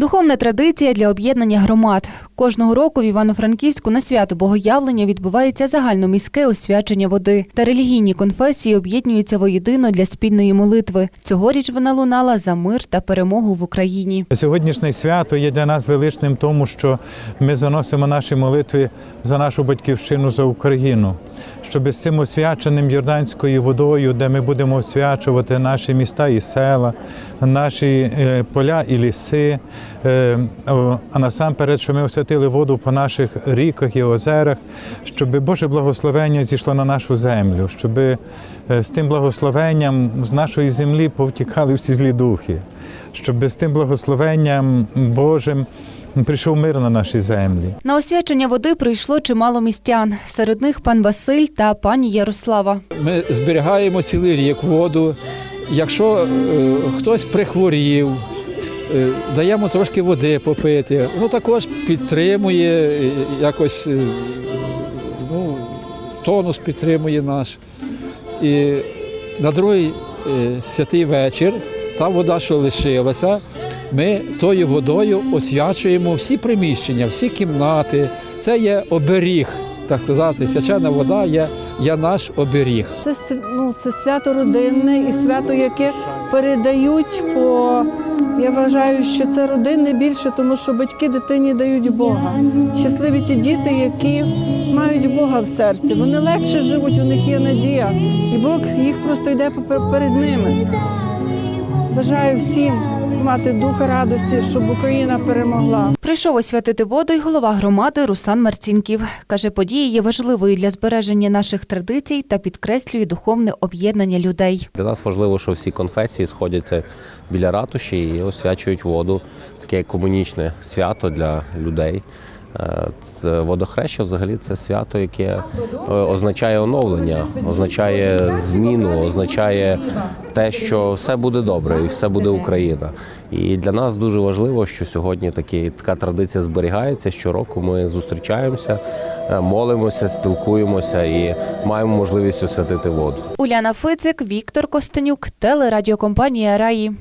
Духовна традиція для об'єднання громад. Кожного року в Івано-Франківську на свято Богоявлення відбувається загальноміське освячення води. Та релігійні конфесії об'єднуються воєдино для спільної молитви. Цьогоріч вона лунала за мир та перемогу в Україні. Сьогоднішнє свято є для нас величним, тому що ми заносимо наші молитви за нашу батьківщину за Україну. Щоб з цим освяченим Йорданською водою, де ми будемо освячувати наші міста і села, наші е, поля і ліси, е, а насамперед, що ми освятили воду по наших ріках і озерах, щоб Боже благословення зійшло на нашу землю, щоб е, з тим благословенням з нашої землі повтікали всі злі духи щоб з тим благословенням Божим прийшов мир на наші землі. На освячення води прийшло чимало містян. Серед них пан Василь та пані Ярослава. Ми зберігаємо цілий рік воду. Якщо е, хтось прихворів, е, даємо трошки води попити. Воно також підтримує е, якось е, ну, тонус підтримує наш. І на другий е, святий вечір та вода, що лишилася, ми тою водою освячуємо всі приміщення, всі кімнати. Це є оберіг, так сказати, свячена вода є, є наш оберіг. Це ну, це свято родинне і свято, яке передають по. Я вважаю, що це родинне більше, тому що батьки дитині дають Бога. Щасливі ті діти, які мають Бога в серці. Вони легше живуть, у них є надія, і Бог їх просто йде перед ними. Бажаю всім мати дух радості, щоб Україна перемогла. Прийшов освятити воду й голова громади Руслан Марцінків. Каже, подія є важливою для збереження наших традицій та підкреслює духовне об'єднання людей. Для нас важливо, що всі конфесії сходяться біля ратуші і освячують воду. Таке комунічне свято для людей. Е, водохреща взагалі це свято, яке е, означає оновлення, означає зміну, означає те, що все буде добре і все буде Україна. І для нас дуже важливо, що сьогодні такі, така традиція зберігається. Щороку ми зустрічаємося, е, молимося, спілкуємося і маємо можливість освятити воду. Уляна Фицик, Віктор Костенюк, телерадіокомпанія Раї.